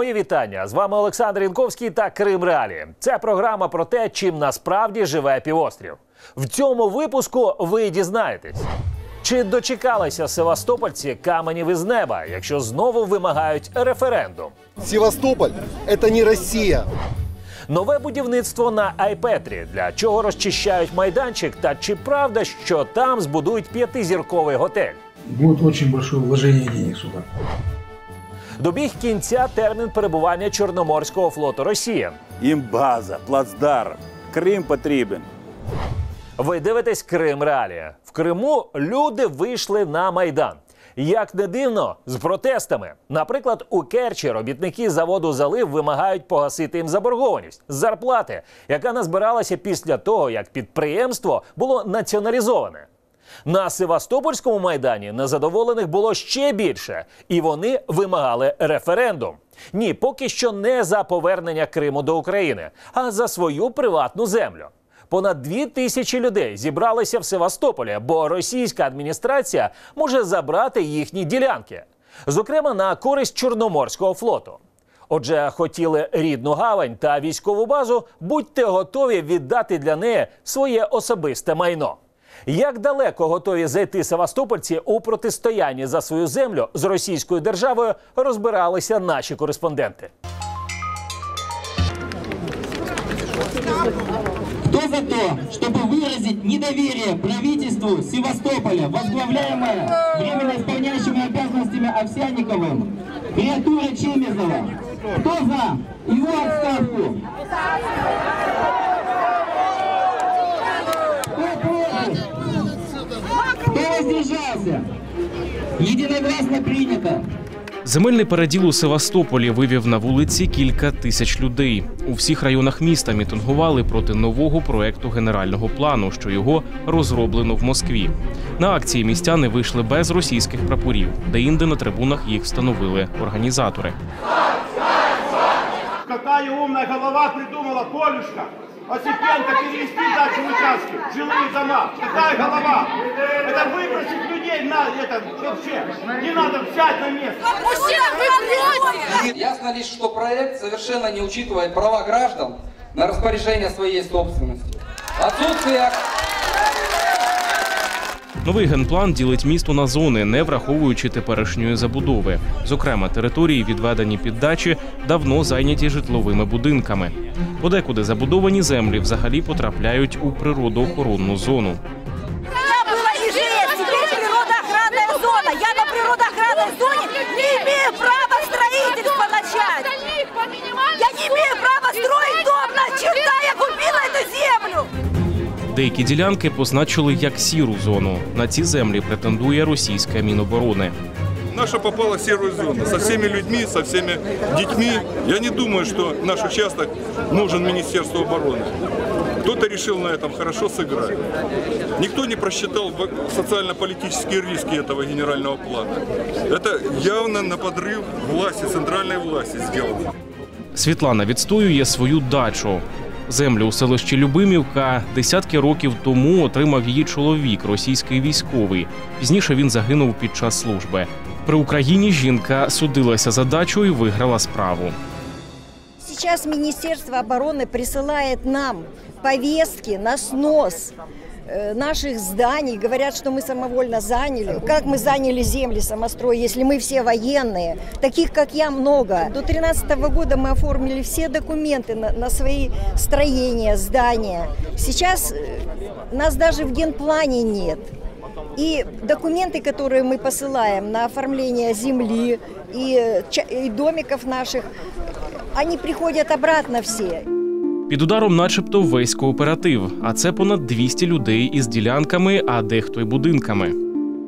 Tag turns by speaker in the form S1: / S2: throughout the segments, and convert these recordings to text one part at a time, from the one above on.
S1: Мої вітання з вами Олександр Інковський та Крим Реалі. Це програма про те, чим насправді живе півострів. В цьому випуску ви дізнаєтесь, чи дочекалися севастопольці каменів із неба, якщо знову вимагають референдум.
S2: Севастополь – это не Россия.
S1: Нове будівництво на Айпетрі, для чого розчищають майданчик, та чи правда, що там збудують п'ятизірковий готель?
S3: Будет очень большое вложение денег сюда.
S1: Добіг кінця термін перебування Чорноморського флоту Росії.
S4: Їм база, плацдарм. Крим потрібен.
S1: Ви дивитесь Крим Реалія. В Криму люди вийшли на майдан. Як не дивно, з протестами. Наприклад, у Керчі робітники заводу залив вимагають погасити їм заборгованість з зарплати, яка назбиралася після того, як підприємство було націоналізоване. На Севастопольському майдані незадоволених було ще більше, і вони вимагали референдум. Ні, поки що не за повернення Криму до України, а за свою приватну землю. Понад дві тисячі людей зібралися в Севастополі, бо російська адміністрація може забрати їхні ділянки, зокрема на користь Чорноморського флоту. Отже, хотіли рідну гавань та військову базу, будьте готові віддати для неї своє особисте майно. Як далеко готові зайти севастопольці у протистоянні за свою землю з російською державою, розбиралися наші кореспонденти.
S5: Кто за то, чтобы выразить недоверие правительству Севастополя, возглавляемое временно исполняющим обязанностями Овсянниковым, креатура Чемизова? Кто за его отставку? Воздержался? Единогласно принято.
S6: Земельний переділ у Севастополі вивів на вулиці кілька тисяч людей. У всіх районах міста мітингували проти нового проекту генерального плану, що його розроблено в Москві. На акції містяни вийшли без російських прапорів, де інде на трибунах їх встановили організатори.
S7: Какая умная голова придумала, Колюшка, Осипенко перевести дачу в участки, жилые дома. Какая голова? Это выбросить людей на это вообще. Не надо взять на место.
S8: Ясно лишь, что проект совершенно не учитывает права граждан на распоряжение своей собственности. Отсутствие
S6: Новий генплан ділить місто на зони, не враховуючи теперішньої забудови. Зокрема, території, відведені під дачі, давно зайняті житловими будинками. Подекуди забудовані землі взагалі потрапляють у природоохоронну зону.
S9: Я была ИЖС, теперь природоохранная зона. Я на природоохранной зоне не имею права строительства начать. Я не имею права
S6: Деякі ділянки позначили як сіру зону. На ці землі претендує російська міноборони.
S10: Наша попала в серую зону со всеми людьми, со всеми детьми. Я не думаю, что наш участок нужен Министерству обороны. Кто-то решил на этом хорошо сыграть. Никто не просчитал в- социально-политические риски этого генерального плана. Это явно на подрыв власти, центральной власти сделано.
S6: Світлана відстоює свою дачу. Землю у селищі Любимівка десятки років тому отримав її чоловік, російський військовий. Пізніше він загинув під час служби. При Україні жінка судилася за дачу і виграла справу.
S9: Сейчас Министерство обороны присылает нам повестки на снос э, наших зданий. Говорят, что мы самовольно заняли. Как мы заняли земли самострой, если мы все военные? Таких, как я, много. До 2013 года мы оформили все документы на, на свои строения, здания. Сейчас э, нас даже в генплане нет. И документы, которые мы посылаем на оформление земли и, э, и домиков наших, они приходят обратно все.
S6: Під ударом, начебто, весь кооператив, а це понад 200 людей із ділянками, а дехто й будинками.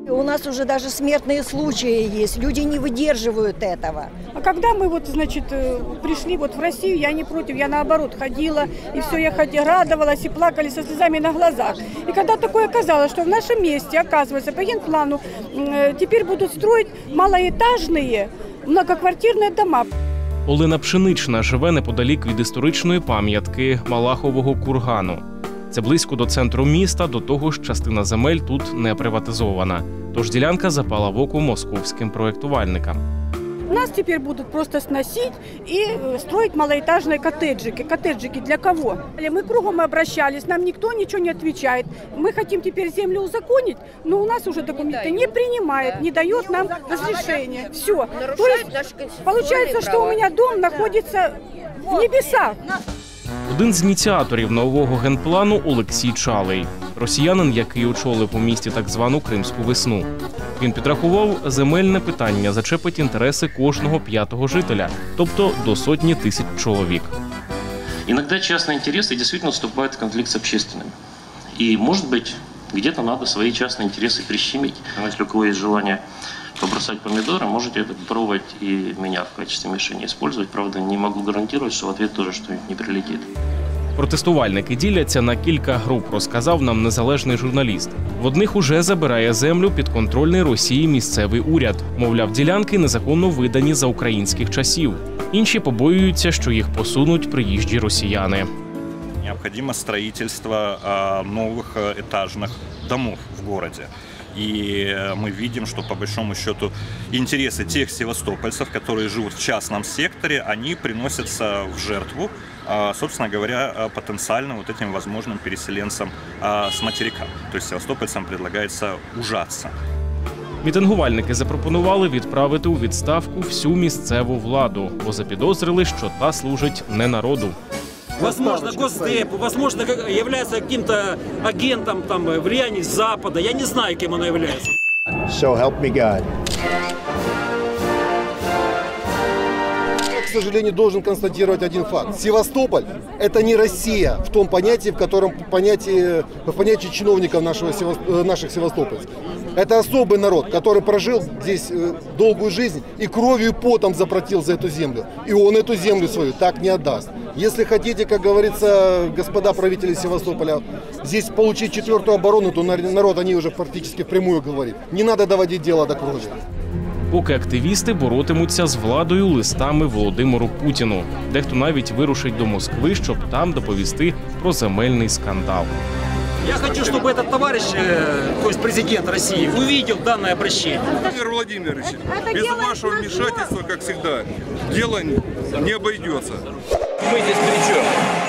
S9: У нас уже даже смертные случаи есть. Люди не выдерживают этого.
S11: А когда мы вот, значит, э, пришли вот в Россию, я не против, я наоборот ходила, и все, я ходила, радовалась и плакали со слезами на глазах. И когда такое оказалось, что в нашем месте, оказывается, по генплану м, э, теперь будут строить малоэтажные многоквартирные дома.
S6: Олена Пшенична живе неподалік від історичної пам'ятки Малахового кургану. Це близько до центру міста, до того ж, частина земель тут не приватизована. Тож ділянка запала в око московським проєктувальникам.
S11: нас теперь будут просто сносить и э, строить малоэтажные коттеджики. Коттеджики для кого? Мы кругом обращались, нам никто ничего не отвечает. Мы хотим теперь землю узаконить, но у нас уже документы не принимает, не дает нам разрешения. Все. То есть получается, что у меня дом находится в небесах.
S6: Один з ініціаторів нового генплану Олексій Чалий, росіянин, який очолив у місті так звану Кримську весну. Він підрахував, земельне питання зачепить інтереси кожного п'ятого жителя, тобто до сотні тисяч чоловік.
S12: Иногда частные интересы действительно вступают в конфликт с общественными. И, может быть, где-то надо свои частные интересы прищемить. Но если у кого есть желание побросать помидоры, можете это попробовать и меня в качестве мишени использовать. Правда, не могу гарантировать, что в ответ тоже что-нибудь не прилетит.
S6: Протестувальники діляться на кілька груп, розказав нам незалежний журналіст. В одних уже забирає землю підконтрольний Росії місцевий уряд. Мовляв, ділянки незаконно видані за українських часів. Інші побоюються, що їх посунуть приїжджі росіяни.
S13: Необходимо строительство а, новых а, этажных домов в городе. И э, мы видим, что по большому счету интересы тех севастопольцев, которые живут в частном секторе, они приносятся в жертву, а, собственно говоря, а, потенциально вот этим возможным переселенцам а, с материка. То есть севастопольцам предлагается ужаться.
S6: Мітингувальники запропонували відправити у відставку всю місцеву владу, бо запідозрили, що та служить не народу.
S14: Возможно, Госдеп, возможно, как- является каким-то агентом там, э, влияния Запада. Я не знаю, кем он является.
S2: So help me God. Сожалению, должен констатировать один факт. Севастополь – это не Россия в том понятии, в котором понятии, в понятии чиновников нашего, э, наших севастопольцев. Это особый народ, который прожил здесь э, долгую жизнь и кровью и потом заплатил за эту землю. И он эту землю свою так не отдаст. Если хотите, как говорится, господа правители Севастополя, здесь получить четвертую оборону, то нар- народ, они уже фактически впрямую говорит. Не надо доводить дело до крови.
S6: Поки активісти боротимуться з владою листами Володимиру Путіну. Дехто навіть вирушить до Москви, щоб там доповісти про земельний скандал.
S14: Я хочу, чтобы этот товарищ, э, то есть президент России, увидел данное обращение.
S10: Владимир Владимирович, без вашего вмешательства, как всегда, дело не обойдется.
S14: Мы здесь при чем?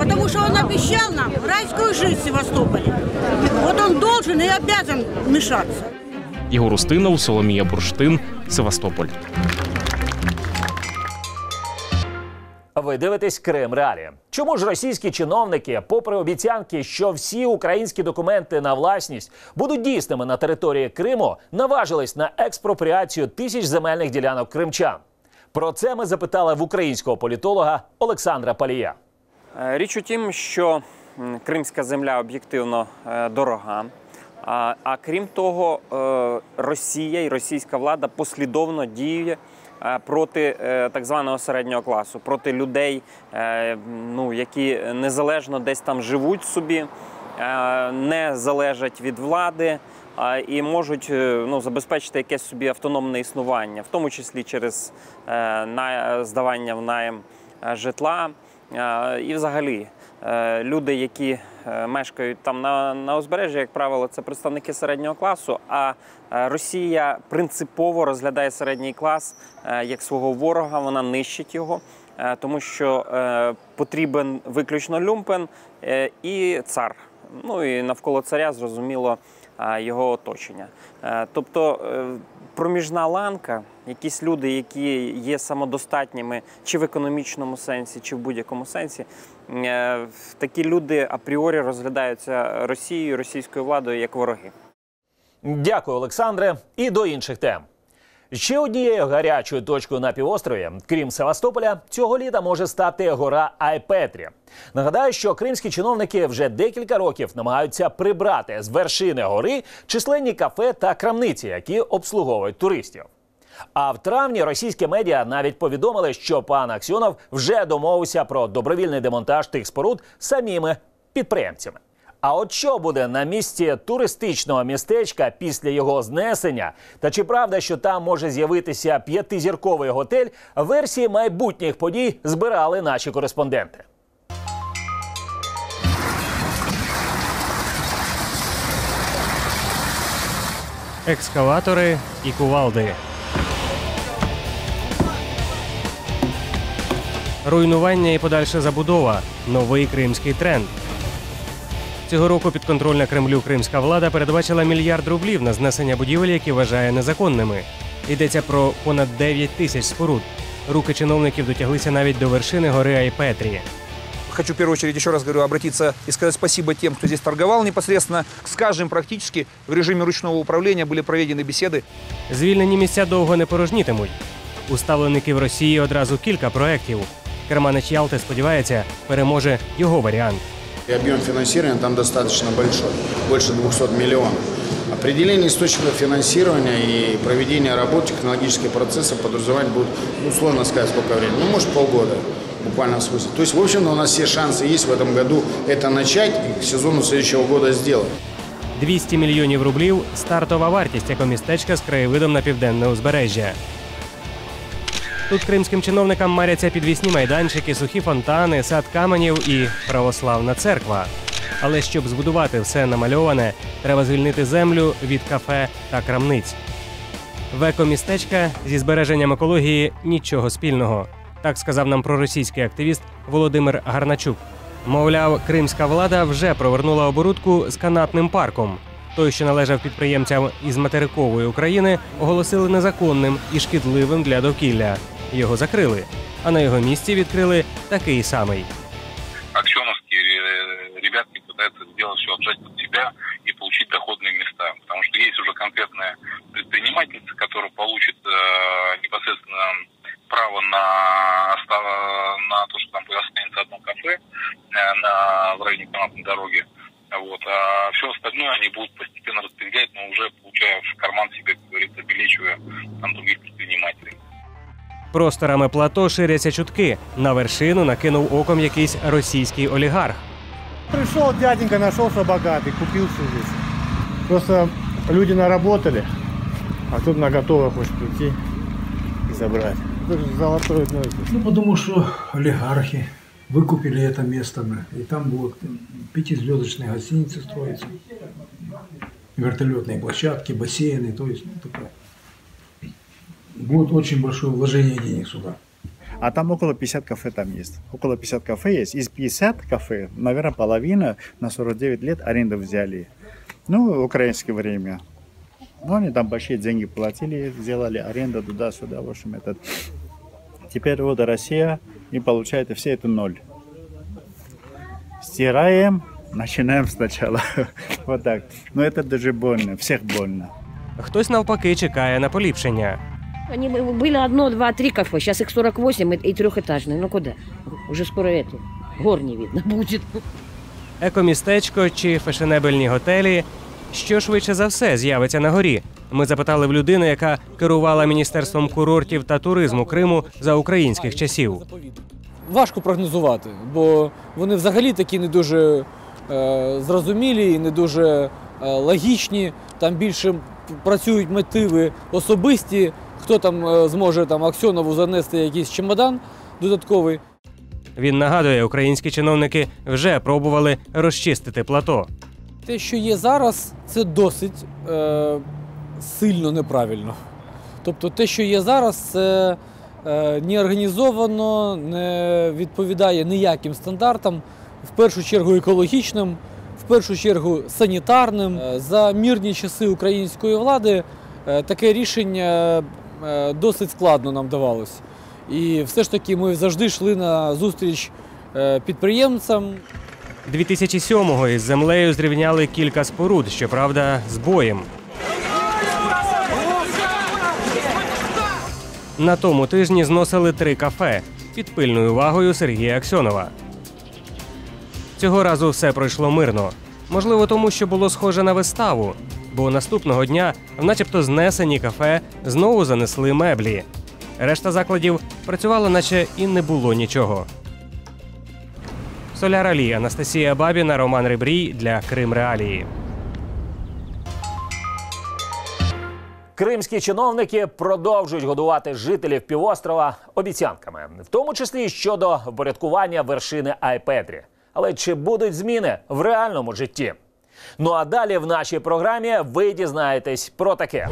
S15: Потому что он обещал нам райскую жизнь в Севастополе. Вот он должен и обязан вмешаться.
S6: Ігор Устинов, Соломія Бурштин, Севастополь.
S1: Ви дивитесь Крим Реалії. Чому ж російські чиновники, попри обіцянки, що всі українські документи на власність будуть дійсними на території Криму, наважились на експропріацію тисяч земельних ділянок кримчан? Про це ми запитали в українського політолога Олександра Палія.
S16: Е, Річ у тім, що кримська земля об'єктивно е, дорога. А, а крім того, е, Росія і російська влада послідовно діє проти так званого середнього класу, проти людей, ну, які незалежно десь там живуть собі, не залежать від влади. І можуть ну, забезпечити якесь собі автономне існування, в тому числі через здавання в найм житла. І взагалі е, люди, які е, мешкають там на, на узбережжі, як правило, це представники середнього класу. А е, Росія принципово розглядає середній клас як свого ворога, вона нищить його. Тому що потрібен виключно люмпен і цар. Ну і навколо царя зрозуміло його оточення. Тобто проміжна ланка, якісь люди, які є самодостатніми чи в економічному сенсі, чи в будь-якому сенсі, е, такі люди апріорі розглядаються Росією, російською владою як вороги.
S1: Дякую, Олександре. І до інших тем. Ще однією гарячою точкою на півострові, крім Севастополя, цього літа може стати гора Айпетрі. Нагадаю, що кримські чиновники вже декілька років намагаються прибрати з вершини гори численні кафе та крамниці, які обслуговують туристів. А в травні російські медіа навіть повідомили, що пан Аксьонов вже домовився про добровільний демонтаж тих споруд самими підприємцями. А от що буде на місці туристичного містечка після його знесення? Та чи правда, що там може з'явитися п'ятизірковий готель? Версії майбутніх подій збирали наші кореспонденти.
S17: екскаватори і кувалди. Руйнування і подальша забудова новий кримський тренд. Цього року підконтрольна Кремлю кримська влада передбачила мільярд рублів на знесення будівель, які вважає незаконними. Йдеться про понад 9 тисяч споруд. Руки чиновників дотяглися навіть до вершини гори Айпетрі.
S18: Хочу в первую очередь, еще раз говорю, обратиться и сказать спасибо тем, кто здесь торговал непосредственно. С каждым практически в режиме ручного управления были проведены беседы.
S17: Звільнені місця довго не порожнітимуть. У ставлеників Росії одразу кілька проєктів. Керманич Ялти сподівається, переможе його варіант.
S19: И объем финансирования там достаточно большой, больше 200 миллионов. Определение источников финансирования и проведение работ, технологические процессы подразумевать будут, ну, сложно сказать, сколько времени, ну, может, полгода буквально в смысле. То есть, в общем-то, у нас все шансы есть в этом году это начать и к сезону следующего года сделать.
S17: 200 мільйонів рублів стартова вартість екомістечка з краєвидом на південне узбережжя. Тут кримським чиновникам маряться підвісні майданчики, сухі фонтани, сад каменів і православна церква. Але щоб збудувати все намальоване, треба звільнити землю від кафе та крамниць. В екомістечка зі збереженням екології нічого спільного. Так сказав нам проросійський активіст Володимир Гарначук. Мовляв, кримська влада вже провернула оборудку з канатним парком. Той, що належав підприємцям із материкової України, оголосили незаконним і шкідливим для довкілля. Його закрили, а на його місці відкрили такий самий. Просторами плато ширяться чутки. На вершину накинув оком якийсь російський олігарх.
S20: Пришел дяденька, нашелся богатый, купил все здесь. Просто люди наработали, а тут на готово хочешь прийти и забрать. Это же золотое дно здесь.
S3: Ну, потому что олигархи выкупили это место, да, и там будут пятизвездочные гостиницы строиться, вертолетные площадки, бассейны, то есть ну, такое. Будет очень большое вложение денег сюда.
S21: А там около 50 кафе там есть. Около 50 кафе есть. Из 50 кафе, наверное, половина на 49 лет аренду взяли. Ну, украинское время. Ну, они там большие деньги платили, сделали аренду туда-сюда. В общем, этот... Теперь вот Россия и получает все это ноль. Стираем, начинаем сначала. вот так. Но это даже больно, всех больно.
S17: Хтось навпаки чекає на поліпшення.
S22: Они бы- были одно, два, три кафе, сейчас их 48 и, и трехэтажные. Ну куда? Уже скоро это, гор не видно будет.
S17: Екомістечко чи фешенебельні готелі. Що швидше за все з'явиться на горі? Ми запитали в людини, яка керувала міністерством курортів та туризму Криму за українських часів.
S23: важко прогнозувати, бо вони взагалі такі не дуже е, зрозумілі і не дуже е, логічні. Там більше працюють мотиви особисті. Хто там е, зможе там Аксьонову занести якийсь чемодан додатковий.
S17: Він нагадує, українські чиновники вже пробували розчистити плато.
S23: Те, що є зараз, це досить е, сильно неправильно. Тобто, те, що є зараз, це е, не організовано, не відповідає ніяким стандартам, в першу чергу екологічним, в першу чергу санітарним. Е, За мирні часи української влади е, таке рішення досить складно нам давалось. І все ж таки ми завжди йшли на зустріч е, підприємцям.
S17: 2007-го із землею зрівняли кілька споруд, щоправда, з боєм. На тому тижні зносили три кафе під пильною увагою Сергія Аксьонова. Цього разу все пройшло мирно. Можливо, тому що було схоже на виставу, бо наступного дня, в начебто знесені кафе, знову занесли меблі. Решта закладів працювала, наче і не було нічого. Соляр Алі, Анастасія Бабіна, Роман Рибрій для Крим Реалії.
S1: Кримські чиновники продовжують годувати жителів півострова обіцянками, в тому числі щодо впорядкування вершини Айпетрі. Але чи будуть зміни в реальному житті? Ну а далі в нашій програмі ви дізнаєтесь про таке.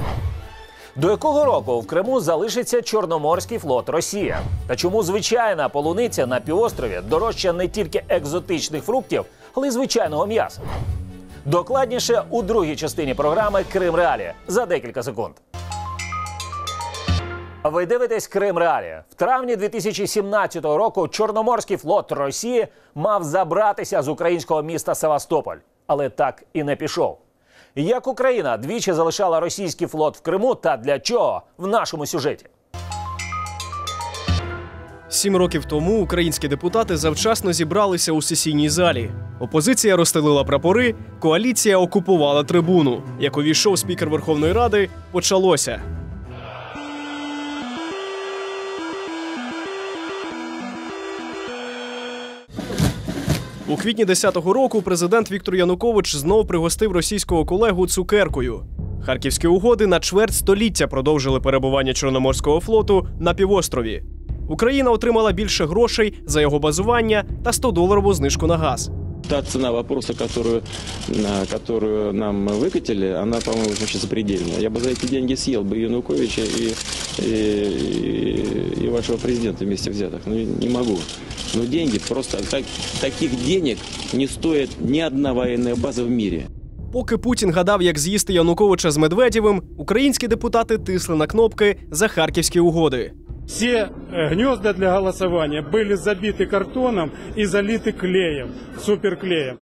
S1: До якого року в Криму залишиться Чорноморський флот Росія? Та чому звичайна полуниця на півострові дорожча не тільки екзотичних фруктів, але й звичайного м'яса? Докладніше у другій частині програми Крим Реалії за декілька секунд. Ви дивитесь Крим Реалії. В травні 2017 року Чорноморський флот Росії мав забратися з українського міста Севастополь, але так і не пішов. Як Україна двічі залишала російський флот в Криму та для чого в нашому сюжеті?
S24: Сім років тому українські депутати завчасно зібралися у сесійній залі. Опозиція розстелила прапори, коаліція окупувала трибуну. Як увійшов спікер Верховної Ради, почалося. У квітні 10-го року президент Віктор Янукович знов пригостив російського колегу цукеркою. Харківські угоди на чверть століття продовжили перебування Чорноморського флоту на півострові. Україна отримала більше грошей за його базування та 100-доларову знижку на газ
S25: Та цена вопроса, которую, на которую нам выкатили, она, по-моему, вообще запредельная. Я бы за эти деньги съел бы Януковича и, и, и, и вашего президента вместе взятых. Ну, не могу. Но деньги просто... Так, таких денег не стоит ни одна военная база в мире.
S24: Поки Путін гадав, як з'їсти Януковича з Медведєвим, українські депутати тисли на кнопки за харківські угоди.
S26: Все э, гнезда для голосования были забиты картоном и залиты клеем, суперклеем.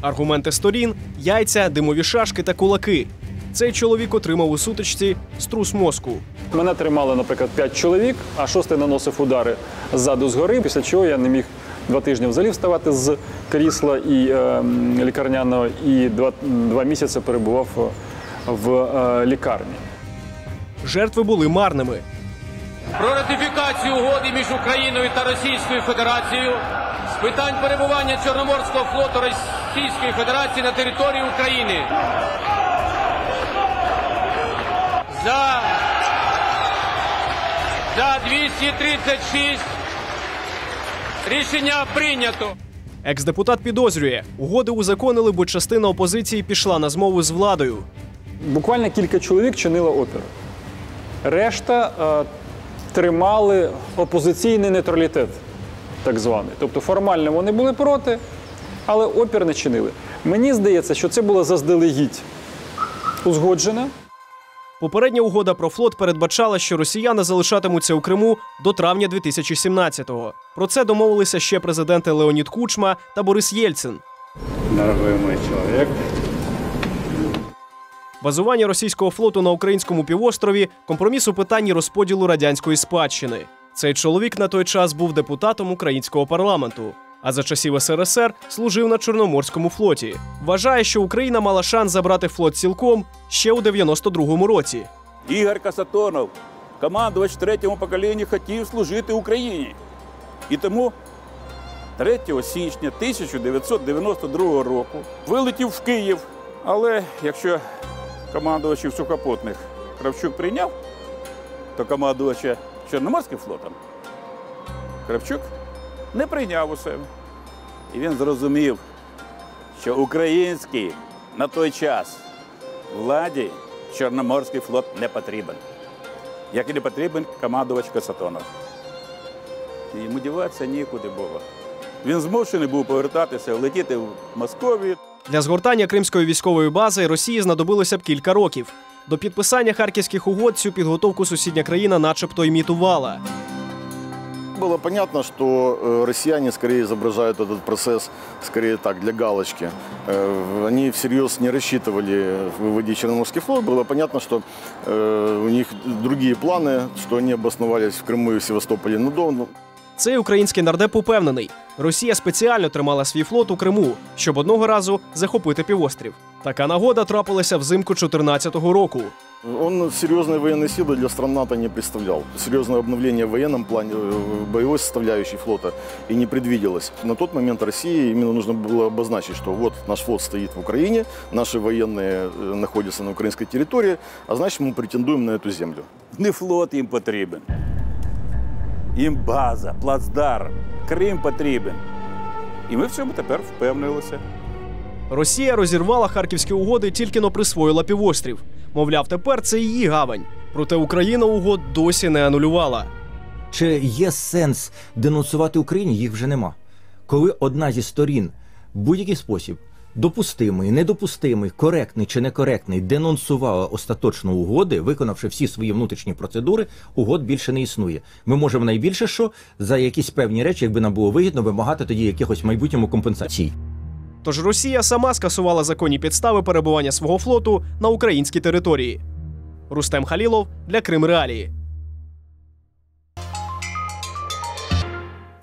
S24: Аргументи сторін, яйця, димові шашки та кулаки. Цей чоловік отримав у сутичці струс мозку.
S27: Мене тримали, наприклад, 5 чоловік, а шостий наносив удари ззаду згори, після чого я не міг два тижні взагалі вставати з крісла і е, лікарняного, і два, два місяці перебував в е, лікарні.
S24: Жертви були марними.
S28: про ратифікацію угоди між Україною та Російською Федерацією з питань перебування Чорноморського флоту Російської Федерації на території України. За, за 236 рішення прийнято.
S24: Екс-депутат підозрює, угоди узаконили, бо частина опозиції пішла на змову з владою.
S27: Буквально кілька чоловік чинило опір. Решта е, тримали опозиційний нейтралітет, так званий. Тобто формально вони були проти, але опір не чинили. Мені здається, що це було заздалегідь узгоджено.
S24: Попередня угода про флот передбачала, що росіяни залишатимуться у Криму до травня 2017-го. Про це домовилися ще президенти Леонід Кучма та Борис Єльцин.
S26: Дорогой мой человек.
S24: Базування російського флоту на українському півострові компроміс у питанні розподілу радянської спадщини. Цей чоловік на той час був депутатом українського парламенту, а за часів СРСР служив на Чорноморському флоті. Вважає, що Україна мала шанс забрати флот цілком ще у 92-му році.
S29: Ігор Касатонов, командувач в третьому поколінні, хотів служити Україні. І тому 3 січня 1992 року вилетів в Київ. Але якщо командувачів сухопутних Кравчук прийняв, то командувача Чорноморським флотом Кравчук не прийняв у себе. І він зрозумів, що український на той час владі Чорноморський флот не потрібен. Як і не потрібен командувач Касатонов. І Йому діватися нікуди було. Він змушений був повертатися, летіти в Московію.
S24: Для згортання кримської військової бази Росії знадобилося б кілька років. До підписання харківських угод цю підготовку сусідня країна, начебто, імітувала.
S30: Было понятно, что э, россияне скорее изображают этот процесс, скорее так, для галочки. Э, Они всерьез не рассчитывали выводить Черноморский флот. Было понятно, что э, у них другие планы, что они обосновались в Крыму и в Севастополе надолго.
S24: Цей український нардеп упевнений, Росія спеціально тримала свій флот у Криму, щоб одного разу захопити півострів. Така нагода трапилася взимку 2014 року.
S30: Он серьезной военной силы для стран НАТО не представлял. Серьезное обновление в военном плане, э, боевой составляющей флота и не предвиделось. На тот момент России именно нужно было обозначить, что вот наш флот стоит в Украине, наши военные э, находятся на украинской территории, а значит мы претендуем на эту землю.
S29: Не флот їм потрібен. їм база, плацдарм, Крим потрібен. І ми в цьому тепер впевнилися.
S24: Росія розірвала харківські угоди, тільки но присвоїла півострів. Мовляв, тепер це її гавань. Проте Україна угод досі не анулювала.
S31: Чи є сенс денонсувати Україні? Їх вже нема. Коли одна зі сторін в будь-який спосіб допустимий, недопустимий, коректний чи некоректний денонсувала остаточно угоди, виконавши всі свої внутрішні процедури, угод більше не існує. Ми можемо найбільше що за якісь певні речі, якби нам було вигідно, вимагати тоді якихось в майбутньому компенсацій.
S24: Тож Росія сама скасувала законні підстави перебування свого флоту на українській території. Рустем Халілов для Крим Реалії.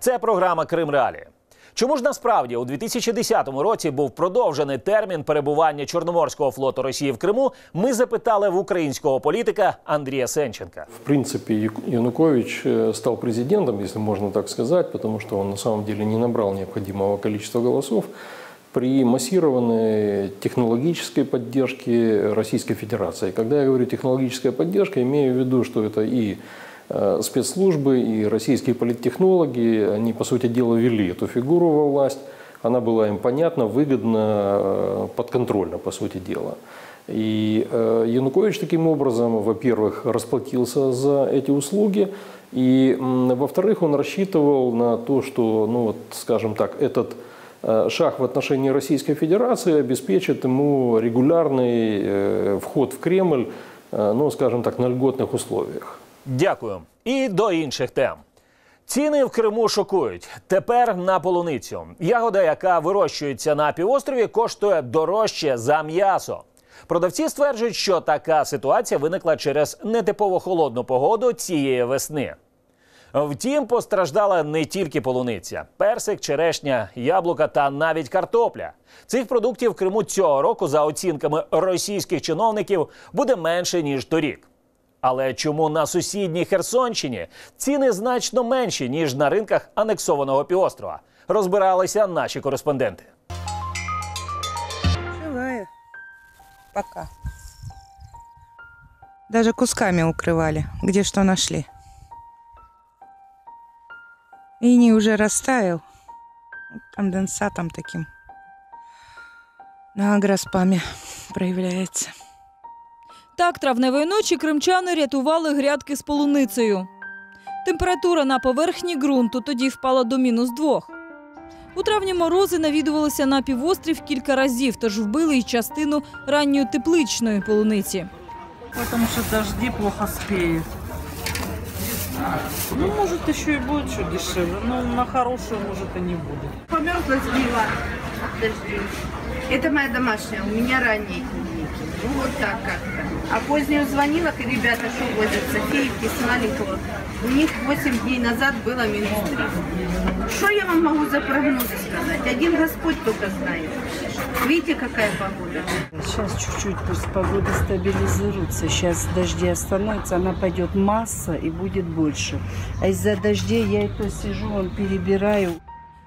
S1: Це програма Крим Реалії. Чому ж насправді у 2010 році був продовжений термін перебування Чорноморського флоту Росії в Криму? Ми запитали в українського політика Андрія Сенченка.
S32: В принципе, Ю- Янукович э, стал президентом, если можно так сказать, потому что он на самом деле не набрал необходимого количества голосов при массированной технологической поддержке Российской Федерации. Когда я говорю технологическая поддержка, имею в виду, что это и э, спецслужбы, и российские политтехнологи, они, по сути дела, вели эту фигуру во власть. Она была им понятна, выгодна, э, подконтрольна, по сути дела. И э, Янукович таким образом, во-первых, расплатился за эти услуги, и, во-вторых, он рассчитывал на то, что, ну вот, скажем так, этот э, шаг в отношении Российской Федерации обеспечит ему регулярный э, вход в Кремль, э, ну, скажем так, на льготных условиях.
S1: Дякую. І до інших тем. Ціни в Криму шокують. Тепер на полуницю. Ягода, яка вирощується на півострові, коштує дорожче за м'ясо. Продавці стверджують, що така ситуація виникла через нетипово холодну погоду цієї весни. Втім, постраждала не тільки полуниця, персик, черешня, яблука та навіть картопля. Цих продуктів в Криму цього року, за оцінками російських чиновників, буде менше ніж торік. Але чому на сусідній Херсонщині ціни значно менші ніж на ринках анексованого півострова? Розбиралися наші кореспонденти.
S33: Живая. Пока. Даже кусками укрывали, где что нашли. Иней уже растаял конденсатом таким. На агроспаме проявляется.
S34: Так, травневої ночі кримчани рятували грядки з полуницею. Температура на поверхні ґрунту тоді впала до мінус двох. У травні морози навідувалися на півострів кілька разів, тож вбили й частину ранньої тепличної полуниці.
S35: Потому что дожди плохо спеют. Ну, может, еще и будет что дешевле, но на хорошую, может, и не будет.
S36: Померзла сбила дождей. Это моя домашняя, у меня ранние клубники. Ну, вот так как-то. А позднюю звонила, и ребята, что возят, Софиевки с маленького. У них 8 дней назад было минус 3. Что я вам могу за прогнозы сказать? Один Господь только знает. Видите, какая погода?
S35: Сейчас чуть-чуть пусть погода стабилизируется. Сейчас дожди остановятся, она пойдет масса и будет больше. А из-за дождей я и то сижу, вон перебираю.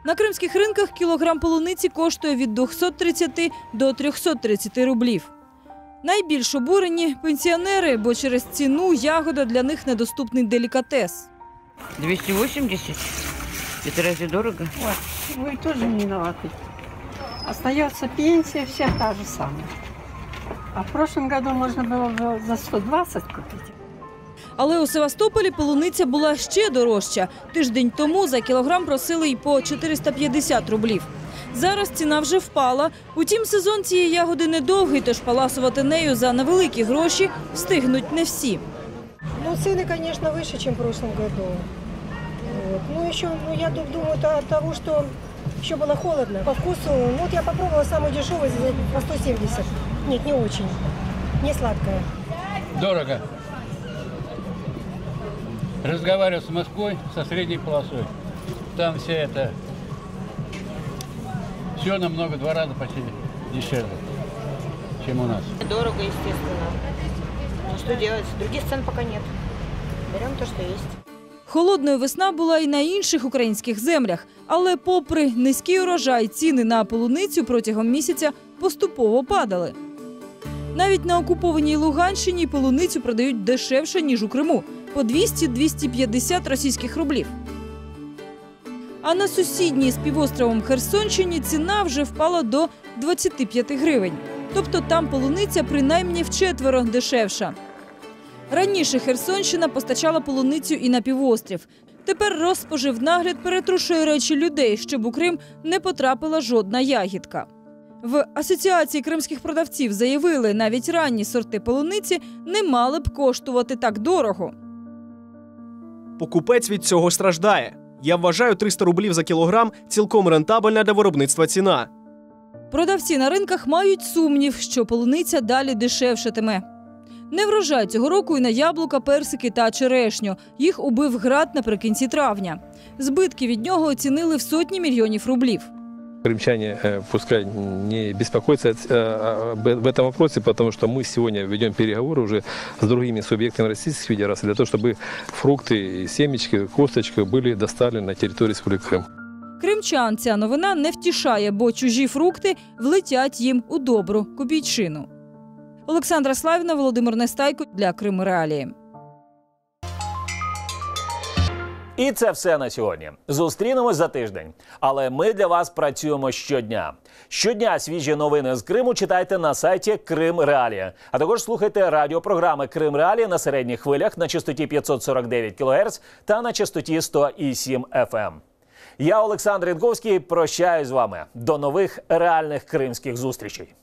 S34: На кримських ринках кілограм полуниці коштує від 230 до 330 рублів. Найбільш обурені пенсіонери, бо через ціну ягода для них недоступний делікатес.
S36: 280? Это разве дорого?
S35: Ой, вы тоже не виноваты. Остается пенсия вся та же самая. А в прошлом году можно было бы за 120 купить.
S34: Але у Севастополі полуниця була ще дорожча. Тиждень тому за кілограм просили й по 450 рублів. Зараз ціна вже впала. Утім, сезон цієї ягоди недовгий, тож паласувати нею за невеликі гроші встигнуть не всі.
S37: Ну, цены, конечно, выше, чем в прошлом году. Вот. Ну, еще, ну, я дум- думаю, это от того, что еще было холодно. По вкусу, ну, вот я попробовала самую дешевую за- по 170. Нет, не очень. Не сладкая.
S38: Дорого. Разговаривал с Москвой, со средней полосой. Там все это... Все намного, два раза почти дешевле, чем у нас.
S39: Дорого, естественно. Ну что делать? Других цен пока нет. Берем то, что есть.
S34: Холодною весна була і на інших українських землях, але попри низький урожай, ціни на полуницю протягом місяця поступово падали. Навіть на окупованій Луганщині полуницю продають дешевше, ніж у Криму по 200-250 російських рублів. А на сусідній з півостровом Херсонщині ціна вже впала до 25 гривень. Тобто там полуниця принаймні вчетверо дешевша. Раніше Херсонщина постачала полуницю і на півострів. Тепер розпоживнагляд перетрушує речі людей, щоб у Крим не потрапила жодна ягідка. В асоціації кримських продавців заявили, навіть ранні сорти полуниці не мали б коштувати так дорого.
S24: Покупець від цього страждає. Я вважаю 300 рублів за кілограм цілком рентабельна для виробництва ціна.
S34: Продавці на ринках мають сумнів, що полуниця далі дешевшатиме. Не врожай цього року і на яблука, персики та черешню. Їх убив град наприкінці травня. Збитки від нього оцінили в сотні мільйонів рублів.
S40: Крымчане э, пускай не беспокоятся э, об в этом вопросе, потому что мы сегодня ведем переговоры уже с другими субъектами Российской Федерации для того, чтобы фрукты, семечки, косточки были доставлены на территорию Республики Крым.
S34: Кримчан ця новина не втішає, бо чужі фрукти влетять їм у добру копійчину. Олександра Славіна, Володимир Нестайко для Крим Реалії.
S1: І це все на сьогодні. Зустрінемось за тиждень. Але ми для вас працюємо щодня. Щодня свіжі новини з Криму читайте на сайті Крим Реалія. А також слухайте радіопрограми Крим Реалія на середніх хвилях на частоті 549 кГц та на частоті 100,7 FM. Я Олександр Янковський. Прощаюсь з вами. До нових реальних кримських зустрічей.